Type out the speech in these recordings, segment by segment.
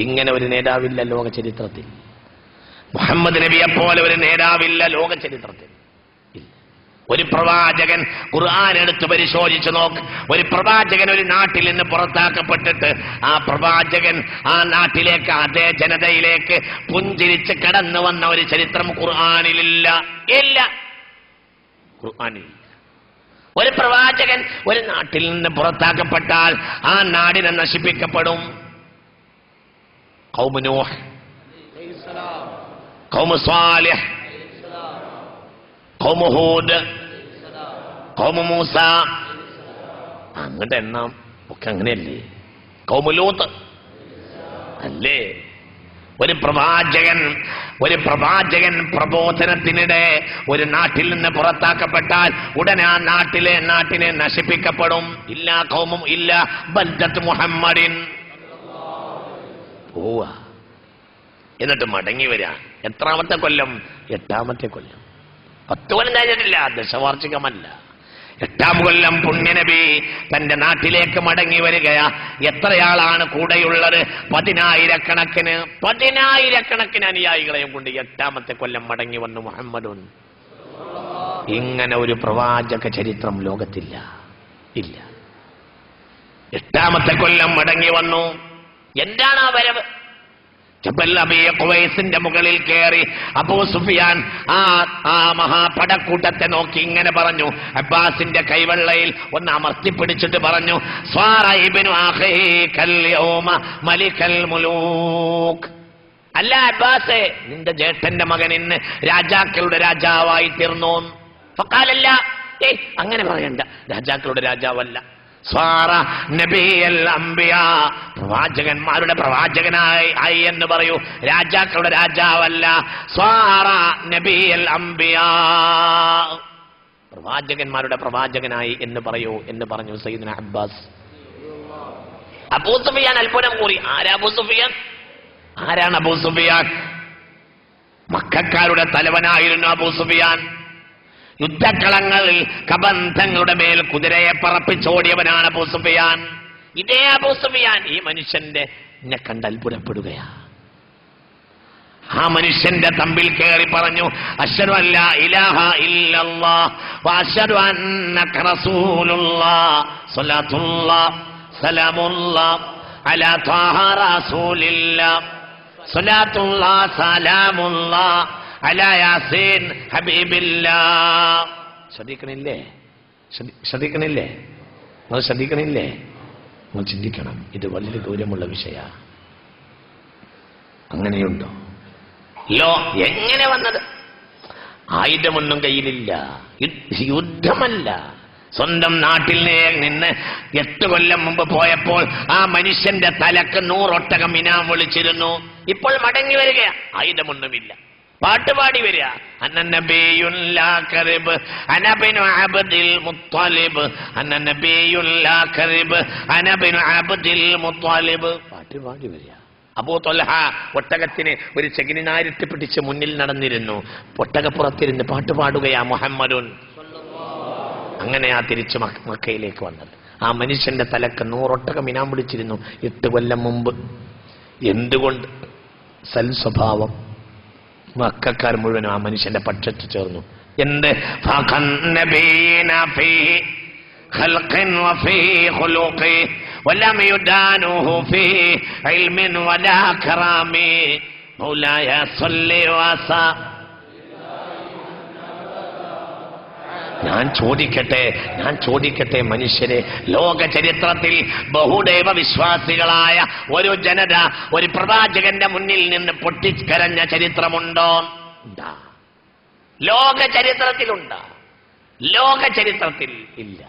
ഇങ്ങനെ ഒരു നേതാവില്ല ലോക ചരിത്രത്തിൽ മുഹമ്മദ് നബിയെ പോലെ ഒരു നേതാവില്ല ലോക ചരിത്രത്തിൽ. ഒരു പ്രവാചകൻ ഖുർആൻ എടുത്ത് പരിശോധിച്ചു നോക്ക്. ഒരു പ്രവാചകൻ ഒരു നാട്ടിൽ നിന്ന് പുറത്താക്കപ്പെട്ടിട്ട് ആ പ്രവാചകൻ ആ നാട്ടിലേക്ക് അതേ ജനതയിലേക്ക് പുഞ്ചിരിച്ച് കടന്നു വന്ന ഒരു ചരിത്രം ഖുർആാനിലില്ല. ഇല്ല. ഖുർആാനില്ല ഒരു പ്രവാചകൻ ഒരു നാട്ടിൽ നിന്ന് പുറത്താക്കപ്പെട്ടാൽ ആ നാടിനെ നശിപ്പിക്കപ്പെടും. ഖൗമു നൂഹ് കൗമ സ്വാലിഹ് കൗമ ഹൂദ് കൗമ മൂസ. അങ്ങോട്ട് എണ്ണാം. ഒക്കെ അങ്ങനെയല്ലേ? കൗമലൂത്ത് അല്ലേ? ഒരു പ്രവാചകൻ ഒരു പ്രവാചകൻ പ്രബോധനത്തിനിടെ ഒരു നാട്ടിൽ നിന്ന് പുറത്താക്കപ്പെട്ടാൽ ഉടനെ ആ നാട്ടിലെ നാട്ടിനെ നശിപ്പിക്കപ്പെടും. ഇല്ല കൗമും ഇല്ല ബൽദത്ത് മുഹമ്മദിൻ. പോവാ. എന്നിട്ട് മടങ്ങി വരിക എത്രാമത്തെ കൊല്ലം? എട്ടാമത്തെ കൊല്ലം. പത്ത് കൊല്ലം കഴിഞ്ഞിട്ടില്ല ദശവാർഷികമല്ല. എട്ടാം കൊല്ലം പുണ്യനബി തന്റെ നാട്ടിലേക്ക് മടങ്ങി വരികയാ. എത്രയാളാണ് കൂടെയുള്ളത്? പതിനായിരക്കണക്കിന് പതിനായിരക്കണക്കിന് അനുയായികളെയും കൊണ്ട് എട്ടാമത്തെ കൊല്ലം മടങ്ങി വന്നു മുഹമ്മദുൻ. ഇങ്ങനെ ഒരു പ്രവാചക ചരിത്രം ലോകത്തില്ല. ഇല്ല. എട്ടാമത്തെ കൊല്ലം മടങ്ങി വന്നു. എന്താണ് ആ വരവ്? കുവൈസിന്റെ മുകളിൽ കയറി അബൂ സുഫിയാൻ ആ ആ മഹാപടക്കൂട്ടത്തെ നോക്കി ഇങ്ങനെ പറഞ്ഞു. അബ്ബാസിന്റെ കൈവെള്ളയിൽ ഒന്ന് അമർത്തി പിടിച്ചിട്ട് പറഞ്ഞു അല്ല അബ്ബാസെ നിന്റെ ജേഷ്ഠന്റെ മകൻ ഇന്ന് രാജാക്കളുടെ രാജാവായി തീർന്നു ഫക്കാലല്ല. ഏയ് അങ്ങനെ പറയണ്ട. രാജാക്കളുടെ രാജാവല്ല. പ്രവാചകന്മാരുടെ പ്രവാചകനായി ആയി എന്ന് പറയൂ. രാജാക്കളുടെ രാജാവല്ല. സ്വാറ നബിയൽ അംബിയാ. പ്രവാചകന്മാരുടെ പ്രവാചകനായി എന്ന് പറയൂ എന്ന് പറഞ്ഞു സയ്യിദ് അബ്ബാസ്. അബൂ സുഫിയാൻ അത്ഭുതം കൂറി ആരാ അബൂ സുഫിയാൻ? ആരാണ് അബൂ സുഫിയാൻ? മക്കാരുടെ തലവനായിരുന്നു അബൂ സുഫിയാൻ. യുദ്ധക്കളങ്ങളിൽ കബന്ധങ്ങളുടെ മേൽ കുതിരയെ പറപ്പിച്ചോടിയവനാണ് അബൂ സുഫിയാൻ. ഇതേ അബൂ സുഫിയാൻ ഈ മനുഷ്യന്റെ എന്നെ കണ്ട് അത്ഭുതപ്പെടുകയാ. ആ മനുഷ്യന്റെ തമ്പിൽ കയറി പറഞ്ഞു അശ്വരു ഇലാഹ ഇല്ലല്ലാ ശ്രദ്ധിക്കണില്ലേ? ശ്രദ്ധി- ശ്രദ്ധിക്കണില്ലേ? നിങ്ങൾ ശ്രദ്ധിക്കണില്ലേ? നിങ്ങൾ ചിന്തിക്കണം. ഇത് വലിയ ദൂരമുള്ള വിഷയ. അങ്ങനെയുണ്ടോ? ലോ എങ്ങനെ വന്നത്? ആയുധമൊന്നും കയ്യിലില്ല. യുദ്ധമല്ല. സ്വന്തം നാട്ടിൽ നിന്ന് എട്ട് കൊല്ലം മുമ്പ് പോയപ്പോൾ ആ മനുഷ്യന്റെ തലക്ക് നൂറൊട്ടകം ഇനാം വിളിച്ചിരുന്നു. ഇപ്പോൾ മടങ്ങി വരികയാ. ആയുധമൊന്നുമില്ല. മുത്തലിബ്. പാട്ടുപാടി വരിക. അബൂ തൊലഹ ഒട്ടകത്തിന് ഒരു ചെകിനാരിട്ട് പിടിച്ച് മുന്നിൽ നടന്നിരുന്നു. ഒട്ടകപ്പുറത്തിരുന്ന് പാട്ട് പാടുകയാ മുഹമ്മദുൻ. അങ്ങനെയാ തിരിച്ച് തിരിച്ചു മക്കയിലേക്ക് വന്നത്. ആ മനുഷ്യന്റെ തലക്ക് നൂറൊട്ടകം ഇനാം പിടിച്ചിരുന്നു. എട്ട് കൊല്ലം മുമ്പ്. എന്തുകൊണ്ട്? സൽ സ്വഭാവം മക്കാർ മുഴുവനും ആ മനുഷ്യന്റെ പക്ഷത്ത് ചേർന്നു എന്ത് ഫഖന്നബീന ഫീഹി خلق وفي خلق ولم يدانه في علم ولا كرام مولاي صل وسلم ഞാൻ ചോദിക്കട്ടെ ഞാൻ ചോദിക്കട്ടെ മനുഷ്യരെ. ലോക ചരിത്രത്തിൽ ബഹുദൈവ വിശ്വാസികളായ ഒരു ജനത ഒരു പ്രവാചകന്റെ മുന്നിൽ നിന്ന് പൊട്ടിക്കരഞ്ഞ ചരിത്രമുണ്ടോ? ലോക ചരിത്രത്തിലുണ്ട ലോക ചരിത്രത്തിൽ ഇല്ല.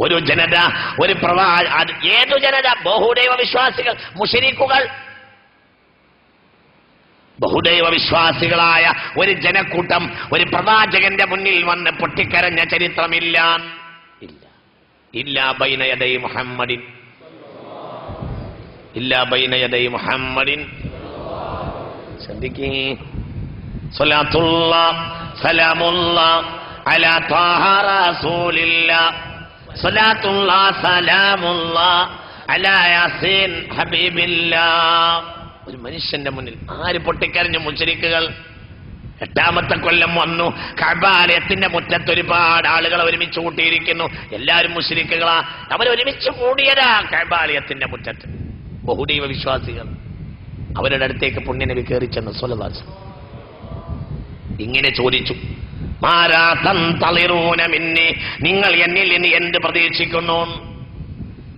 ഒരു ജനത ഒരു പ്രവാ ഏതു ജനത? ബഹുദൈവ വിശ്വാസികൾ മുഷരിക്കുകൾ ബഹുദൈവ വിശ്വാസികളായ ഒരു ജനക്കൂട്ടം ഒരു പ്രവാചകന്റെ മുന്നിൽ വന്ന് പൊട്ടിക്കരഞ്ഞ ചരിത്രമില്ല. ഇല്ല. ബൈനയദൈ മുഹമ്മദിൻ. ഇല്ല ബൈനയദൈ മുഹമ്മദിൻ. ശ്രദ്ധിക്കേ. സ്വലാത്തുള്ള റസൂലില്ല. യാസീൻ ഒരു മനുഷ്യന്റെ മുന്നിൽ ആര് പൊട്ടിക്കരഞ്ഞു മുച്ചരിക്കുകൾ എട്ടാമത്തെ കൊല്ലം വന്നു. കബാലയത്തിന്റെ മുറ്റത്ത് ഒരുപാട് ആളുകൾ ഒരുമിച്ച് കൂട്ടിയിരിക്കുന്നു. എല്ലാവരും മുസ്ലിക്കുകളാ അവർ ഒരുമിച്ച് കൂടിയതാ കബാലയത്തിന്റെ മുറ്റത്ത്. ബഹുദൈവ വിശ്വാസികൾ അവരുടെ അടുത്തേക്ക് പുണ്യനബി കയറി ചെന്ന് സ്വലദാസ് ഇങ്ങനെ ചോദിച്ചു നിങ്ങൾ എന്നിൽ ഇനി എന്ത് പ്രതീക്ഷിക്കുന്നു?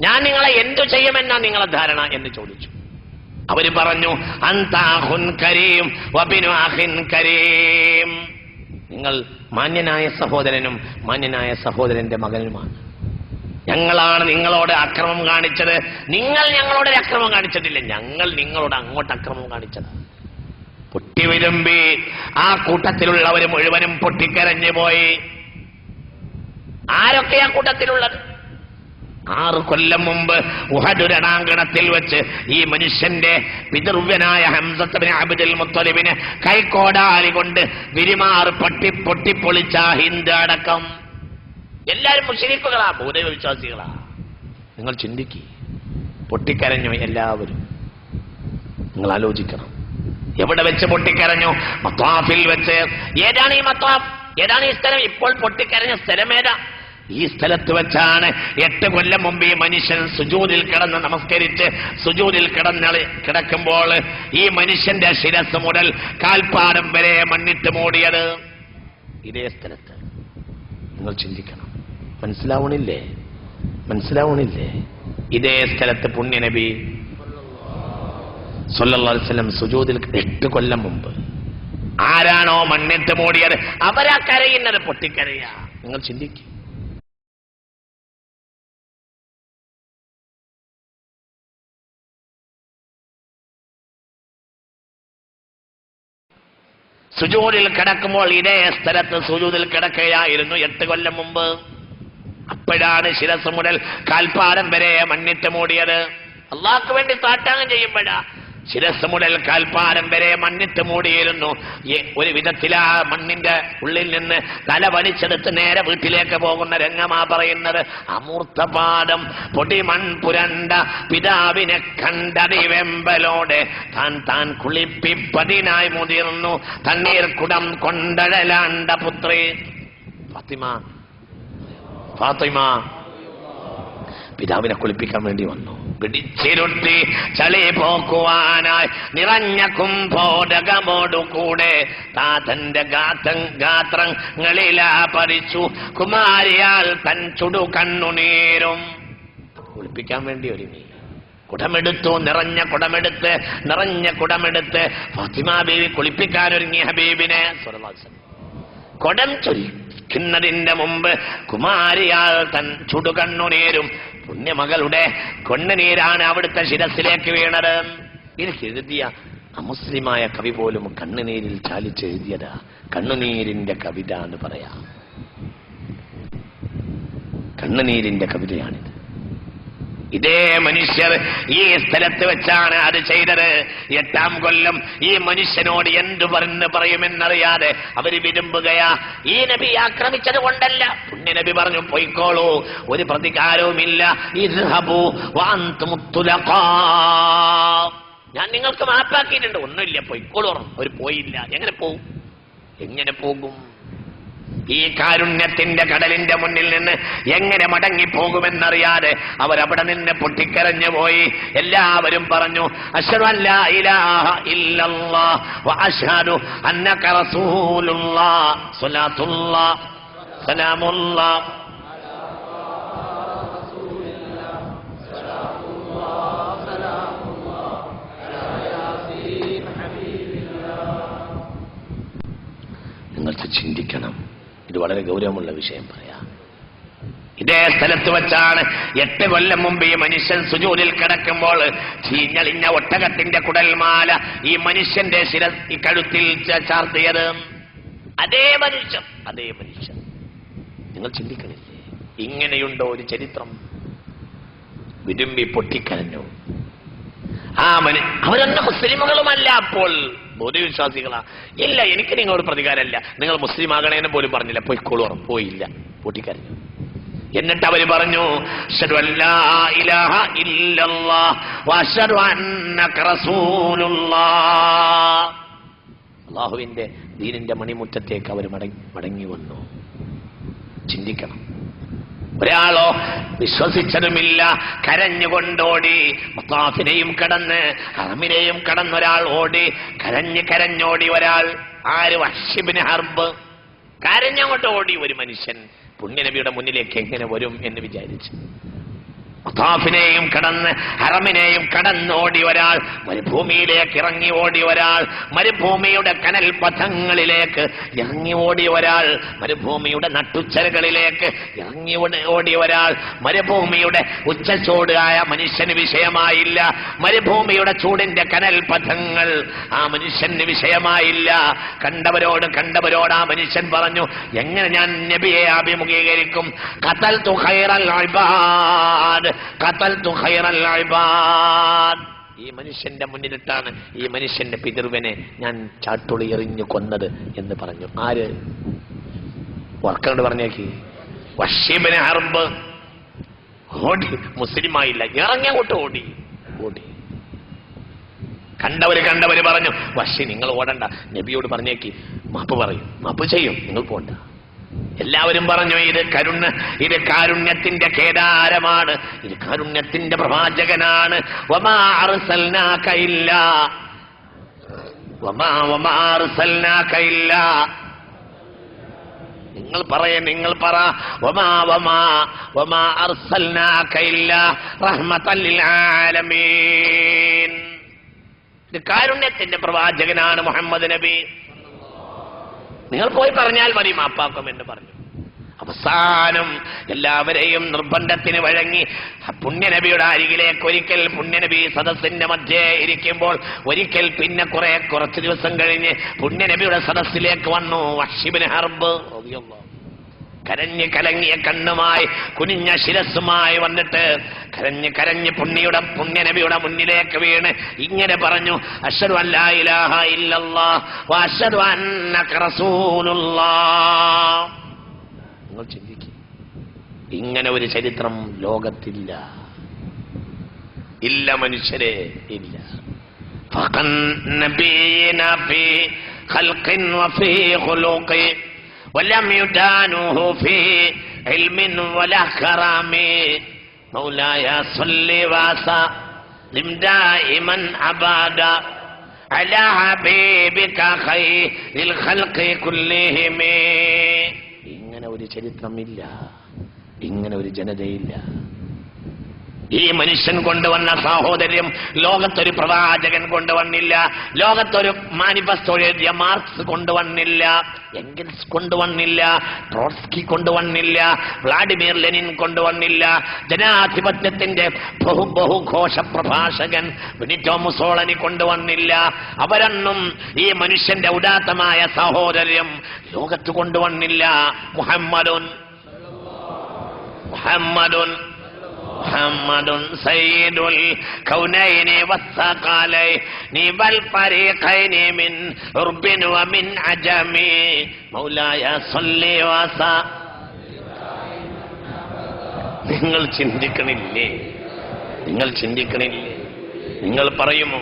ഞാൻ നിങ്ങളെ എന്തു ചെയ്യുമെന്നാ നിങ്ങളെ ധാരണ? എന്ന് ചോദിച്ചു. അവർ പറഞ്ഞു അന്താഹുൻ കരീം കരീം. നിങ്ങൾ മാന്യനായ സഹോദരനും മാന്യനായ സഹോദരന്റെ മകനുമാണ്. ഞങ്ങളാണ് നിങ്ങളോട് അക്രമം കാണിച്ചത്. നിങ്ങൾ ഞങ്ങളോട് അക്രമം കാണിച്ചിട്ടില്ല. ഞങ്ങൾ നിങ്ങളോട് അങ്ങോട്ട് അക്രമം കാണിച്ചത്. പൊട്ടിവിരുമ്പി ആ കൂട്ടത്തിലുള്ളവർ മുഴുവനും പൊട്ടിക്കരഞ്ഞു പോയി. ആരൊക്കെ ആ കൂട്ടത്തിലുള്ളത്? ആറ് കൊല്ലം മുമ്പ് ഉഹദ് രണാങ്കണത്തിൽ വെച്ച് ഈ മനുഷ്യന്റെ പിതൃവ്യനായ ഹംസത്തബിന് അബിദുൽ മുത്തലിബിന് കൈക്കോടാലി കൊണ്ട് വിരിമാറ് പൊട്ടി പൊട്ടിപ്പൊളിച്ച ഹിന്ദ് അടക്കം. എല്ലാരും മുഷരിക്കുകളാ ഭൂതൈവ വിശ്വാസികളാ നിങ്ങൾ ചിന്തിക്കുക പൊട്ടിക്കരഞ്ഞു എല്ലാവരും. നിങ്ങൾ ആലോചിക്കണം. എവിടെ വെച്ച് പൊട്ടിക്കരഞ്ഞു? മത്വാഫിൽ വെച്ച്. ഏതാണ് ഈ മത്വാഫ് ഏതാണ് ഈ സ്ഥലം? ഇപ്പോൾ പൊട്ടിക്കരഞ്ഞ സ്ഥലം ഏതാ? ഈ സ്ഥലത്ത് വെച്ചാണ് എട്ട് കൊല്ലം മുമ്പ് ഈ മനുഷ്യൻ സുജൂതിൽ കിടന്ന് നമസ്കരിച്ച് സുജൂതിൽ കിടന്ന് കിടക്കുമ്പോൾ ഈ മനുഷ്യന്റെ ശിരസ് മുതൽ കാൽപ്പാടം വരെ മണ്ണിട്ട് മൂടിയത് ഇതേ സ്ഥലത്ത്. നിങ്ങൾ ചിന്തിക്കണം. മനസ്സിലാവണില്ലേ? മനസ്സിലാവണില്ലേ? ഇതേ സ്ഥലത്ത് പുണ്യനബി സൊല്ലാസ്ലം സുജൂതിൽ എട്ട് കൊല്ലം മുമ്പ് ആരാണോ മണ്ണിട്ട് മൂടിയത്? അവരാ കരയുന്നത് പൊട്ടിക്കരയാ. നിങ്ങൾ ചിന്തിക്കും. സുജൂദിൽ കിടക്കുമ്പോൾ ഇതേ സ്ഥലത്ത് സുജൂതിൽ കിടക്കുകയായിരുന്നു എട്ട് കൊല്ലം മുമ്പ്. അപ്പോഴാണ് ശിരസ് മുതൽ കാൽപ്പാടം വരെ മണ്ണിട്ട് മൂടിയത്. അള്ളാഹ്ക്ക് വേണ്ടി താട്ടാങ്ങം ചെയ്യുമ്പോഴാ. ശിരസ് മുതൽ കാൽപ്പാരം വരെ മണ്ണിട്ട് മൂടിയിരുന്നു. ഒരു വിധത്തിൽ ആ മണ്ണിന്റെ ഉള്ളിൽ നിന്ന് തല വലിച്ചെടുത്ത് നേരെ വീട്ടിലേക്ക് പോകുന്ന രംഗമാ പറയുന്നത് അമൂർത്തപാദം പൊടിമൺ പുരണ്ട പിതാവിനെ കണ്ടടി വെമ്പലോടെ താൻ താൻ കുളിപ്പിപ്പതിനായി മുതിർന്നു. തണ്ണീർ കുടം കൊണ്ടഴലാണ്ട പുത്രി. ഫാത്തിമ ഫാത്തിമ പിതാവിനെ കുളിപ്പിക്കാൻ വേണ്ടി വന്നു. പിടിച്ചിരുത്തി ചളി പോക്കുവാനായി നിറഞ്ഞ കുംഭോടകമോടുകൂടെ താതന്റെ ഗാത്രം ഗാത്രങ്ങളിലാ പറിച്ചു കുമാരിയാൽ തൻ ചുടു കണ്ണുനീരും. കുളിപ്പിക്കാൻ വേണ്ടി ഒരുങ്ങി. കുടമെടുത്തു നിറഞ്ഞ കുടമെടുത്ത് നിറഞ്ഞ കുടമെടുത്ത് ഫാത്തിമ ബീവി കുളിപ്പിക്കാൻ ഒരുങ്ങി ഹബീബിനെ. കൊടം ചൊരിക്കുന്നതിന്റെ മുമ്പ് കുമാരിയാൽ തൻ ചുടുകണ്ണുനീരും പുണ്യമകളുടെ കൊണ്ണുനീരാണ് അവിടുത്തെ ശിരസിലേക്ക് വീണത്. ഇത് എഴുതിയ അമുസ്ലിമായ കവി പോലും കണ്ണുനീരിൽ ചാലിച്ച് എഴുതിയതാ. കണ്ണുനീരിന്റെ കവിത എന്ന് പറയാം. കണ്ണുനീരിന്റെ കവിതയാണിത്. ഇതേ മനുഷ്യർ ഈ സ്ഥലത്ത് വെച്ചാണ് അത് ചെയ്തത്. എട്ടാം കൊല്ലം ഈ മനുഷ്യനോട് എന്തു പറഞ്ഞ് പറയുമെന്നറിയാതെ അവർ വിരുമ്പുകയാ. ഈ നബി ആക്രമിച്ചത് കൊണ്ടല്ല. പുണ്യനബി പറഞ്ഞു പൊയ്ക്കോളൂ ഒരു പ്രതികാരവുമില്ല. ഞാൻ നിങ്ങൾക്ക് മാപ്പാക്കിയിട്ടുണ്ട്. ഒന്നുമില്ല പൊയ്ക്കോളൂ ഒരു പോയില്ല. എങ്ങനെ പോകും എങ്ങനെ പോകും? ഈ കാരുണ്യത്തിന്റെ കടലിന്റെ മുന്നിൽ നിന്ന് എങ്ങനെ മടങ്ങിപ്പോകുമെന്നറിയാതെ അവരവിടെ നിന്ന് പൊട്ടിക്കരഞ്ഞു പോയി. എല്ലാവരും പറഞ്ഞു നിങ്ങൾക്ക് ചിന്തിക്കണം. ഇത് വളരെ ഗൗരവമുള്ള വിഷയം പറയാം. ഇതേ സ്ഥലത്ത് വെച്ചാണ് എട്ട് കൊല്ലം മുമ്പ് ഈ മനുഷ്യൻ സുജൂരിൽ കിടക്കുമ്പോൾ ചീഞ്ഞളിഞ്ഞ ഒട്ടകത്തിന്റെ കുടൽമാല ഈ മനുഷ്യന്റെ ശിര കഴുത്തിൽ ചാർത്തിയത്. അതേ മനുഷ്യൻ അതേ മനുഷ്യൻ. നിങ്ങൾ ചിന്തിക്കണില്ലേ? ഇങ്ങനെയുണ്ടോ ഒരു ചരിത്രം? വിരുമ്പി പൊട്ടിക്കരഞ്ഞു ആ അവരെന്നെ മുസ്ലിമുകളുമല്ല അപ്പോൾ. ബോധവിശ്വാസികളാ. ഇല്ല എനിക്ക് നിങ്ങളോട് പ്രതികാരമല്ല. നിങ്ങൾ മുസ്ലിം ആകണേനെ പോലും പറഞ്ഞില്ല. പോയിക്കോളൂ പോയില്ല. പൊട്ടിക്കരഞ്ഞു. എന്നിട്ട് അവർ പറഞ്ഞു "അശ്ഹദു അൻ ഇലാഹ ഇല്ലല്ലാഹ് വഅശ്ഹദു അന്നക റസൂലുള്ളാഹ്. അള്ളാഹുവിന്റെ ദീനിന്റെ മണിമുറ്റത്തേക്ക് അവർ മടങ്ങി മടങ്ങി വന്നു. ചിന്തിക്കണം. ഒരാളോ വിശ്വസിച്ചതുമില്ല. കരഞ്ഞുകൊണ്ടോടി. മുത്താഫിനെയും കടന്ന് ഹറമിനെയും കടന്നൊരാൾ ഓടി. കരഞ്ഞ് കരഞ്ഞോടി ഒരാൾ. ആര്? വർഷിബിന് ഹർബ്. കരഞ്ഞങ്ങോട്ട് ഓടി ഒരു മനുഷ്യൻ. പുണ്യനബിയുടെ മുന്നിലേക്ക് എങ്ങനെ വരും എന്ന് വിചാരിച്ചു. മുത്താഫിനെയും കടന്ന് ഹറമിനെയും കടന്നോടി ഒരാൾ മരുഭൂമിയിലേക്ക് ഇറങ്ങി ഓടി ഒരാൾ മരുഭൂമിയുടെ കനൽ പഥങ്ങളിലേക്ക് ഇറങ്ങി ഓടി ഒരാൾ മരുഭൂമിയുടെ നട്ടുച്ചരകളിലേക്ക് ഇറങ്ങി ഓടി- ഒരാൾ മരുഭൂമിയുടെ ഉച്ചച്ചൂടായ മനുഷ്യന് വിഷയമായില്ല മരുഭൂമിയുടെ ചൂടിന്റെ കനൽ പഥങ്ങൾ ആ മനുഷ്യന് വിഷയമായില്ല. കണ്ടവരോട് കണ്ടവരോട് ആ മനുഷ്യൻ പറഞ്ഞു എങ്ങനെ ഞാൻ നബിയെ അഭിമുഖീകരിക്കും? കത്തൽ തുഹൈറൽ ഇബാദ്. കത്തൽ ഈ മനുഷ്യന്റെ മുന്നിലിട്ടാണ് ഈ മനുഷ്യന്റെ പിതൃവിനെ ഞാൻ ചാട്ടുളി എറിഞ്ഞു കൊന്നത് എന്ന് പറഞ്ഞു. ആര്? വർക്കണ്ട് പറഞ്ഞേക്ക് വഷീബിനെ ഹർബ്. ഓടി. മുസ്ലിമായില്ല. ഇറങ്ങോട്ട് ഓടി. ഓടി. കണ്ടവര് കണ്ടവര് പറഞ്ഞു വഷി നിങ്ങൾ ഓടണ്ട. നബിയോട് പറഞ്ഞേക്കി മാപ്പ് പറയും. മാപ്പ് ചെയ്യും. നിങ്ങൾ പോണ്ട. എല്ലാവരും പറഞ്ഞു ഇത് കരുണ ഇത് കാരുണ്യത്തിന്റെ കേദാരമാണ് ഇത് കാരുണ്യത്തിന്റെ പ്രവാചകനാണ്. നിങ്ങൾ പറയ നിങ്ങൾ പറ. കാരുണ്യത്തിന്റെ പ്രവാചകനാണ് മുഹമ്മദ് നബി. നിങ്ങൾ പോയി പറഞ്ഞാൽ മതി മാപ്പാക്കും എന്ന് പറഞ്ഞു. അവസാനം എല്ലാവരെയും നിർബന്ധത്തിന് വഴങ്ങി പുണ്യനബിയുടെ അരികിലേക്ക് ഒരിക്കൽ പുണ്യനബി സദസ്സിന്റെ മധ്യേ ഇരിക്കുമ്പോൾ ഒരിക്കൽ പിന്നെ കുറെ കുറച്ച് ദിവസം കഴിഞ്ഞ് പുണ്യനബിയുടെ സദസ്സിലേക്ക് വന്നു വഷിബിന് ഹർബ്. റളിയല്ലാഹു കരഞ്ഞ് കലങ്ങിയ കണ്ണുമായി കുനിഞ്ഞ ശിരസ്സുമായി വന്നിട്ട് കരഞ്ഞ് കരഞ്ഞ് പുണ്യയുടെ പുണ്യനബിയുടെ മുന്നിലേക്ക് വീണ് ഇങ്ങനെ പറഞ്ഞു അശ്വരു അല്ലാ ഇലാഹ ഇല്ലല്ലാഹ് വഅശ്ഹദു അന്നക റസൂലുള്ളാഹ് നിങ്ങൾ ചിന്തിക്കും ഇങ്ങനെ ഒരു ചരിത്രം ലോകത്തില്ല ഇല്ല മനുഷ്യരെ ഇല്ല فقن نبينا في خلق وفي خلق ولم يدانوه في علم ولا كرام مولاي صل وسلم دائما ابدا على حبيبك خير الخلق كلهم ഇങ്ങനെ ഒരു ചരിത്രമില്ല ഇങ്ങനെ ഒരു ജനതയില്ല ഈ മനുഷ്യൻ കൊണ്ടുവന്ന സാഹോദര്യം ലോകത്തൊരു പ്രവാചകൻ കൊണ്ടുവന്നില്ല. ലോകത്തൊരു മാനിഫെസ്റ്റോ എഴുതിയ മാർക്സ് കൊണ്ടുവന്നില്ല. എങ്കിൽസ് കൊണ്ടുവന്നില്ല. ട്രോസ്കി കൊണ്ടുവന്നില്ല. വ്ളാഡിമിർ ലെനിൻ കൊണ്ടുവന്നില്ല. ജനാധിപത്യത്തിന്റെ ബഹു ബഹുഘോഷ പ്രഭാഷകൻ വിനിറ്റോ മുസോളനി കൊണ്ടുവന്നില്ല. അവരൊന്നും ഈ മനുഷ്യന്റെ ഉദാത്തമായ സാഹോദര്യം ലോകത്ത് കൊണ്ടുവന്നില്ല. മുഹമ്മദുൻ. മുഹമ്മദുൻ. محمد സയ്യിദുൽ കൗനൈനി വസ്സഖാലൈ നിബൽ ഫരീഖൈനി മിൻ ഉർബിൻ ومن عجم مولاي صل വസ. നിങ്ങൾ ചിന്തിക്കണില്ലേ? നിങ്ങൾ ചിന്തിക്കണില്ലേ? നിങ്ങൾ പറയുമോ?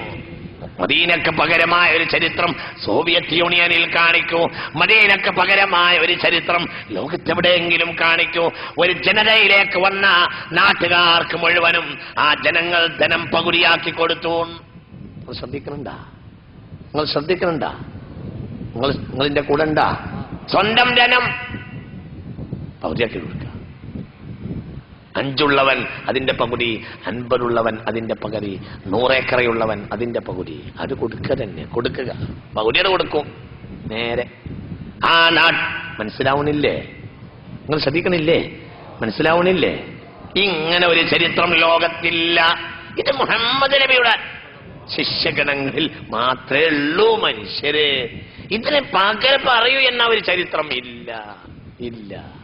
മദീനക്ക് പകരമായ ഒരു ചരിത്രം സോവിയറ്റ് യൂണിയനിൽ കാണിക്കൂ. മദീനക്ക് പകരമായ ഒരു ചരിത്രം ലോകത്തെവിടെയെങ്കിലും കാണിക്കൂ. ഒരു ജനതയിലേക്ക് വന്ന നാട്ടുകാർക്ക് മുഴുവനും ആ ജനങ്ങൾ ധനം പകുതിയാക്കി കൊടുത്തു. നിങ്ങൾ നിങ്ങൾ ശ്രദ്ധിക്കണ്ട നിങ്ങൾ നിങ്ങളിന്റെ കൂടെ സ്വന്തം ധനം പകുതിയാക്കി കൊടുക്കുക അഞ്ചുള്ളവൻ അതിന്റെ പകുതി അൻപതുള്ളവൻ അതിന്റെ പകുതി നൂറേക്കറയുള്ളവൻ അതിന്റെ പകുതി. അത് കൊടുക്കുക തന്നെ കൊടുക്കുക. പകുതിയുടെ കൊടുക്കും. നേരെ. ആ നാട് മനസ്സിലാവുന്നില്ലേ നിങ്ങൾ ശ്രദ്ധിക്കണില്ലേ? മനസ്സിലാവുന്നില്ലേ ഇങ്ങനെ ഒരു ചരിത്രം ലോകത്തില്ല. ഇത് മുഹമ്മദ് നബിയുടെ ശിഷ്യഗണങ്ങളിൽ മാത്രമേ ഉള്ളൂ മനുഷ്യര്. ഇതിനെ പകരം പറയൂ എന്ന ഒരു ചരിത്രം ഇല്ല. ഇല്ല.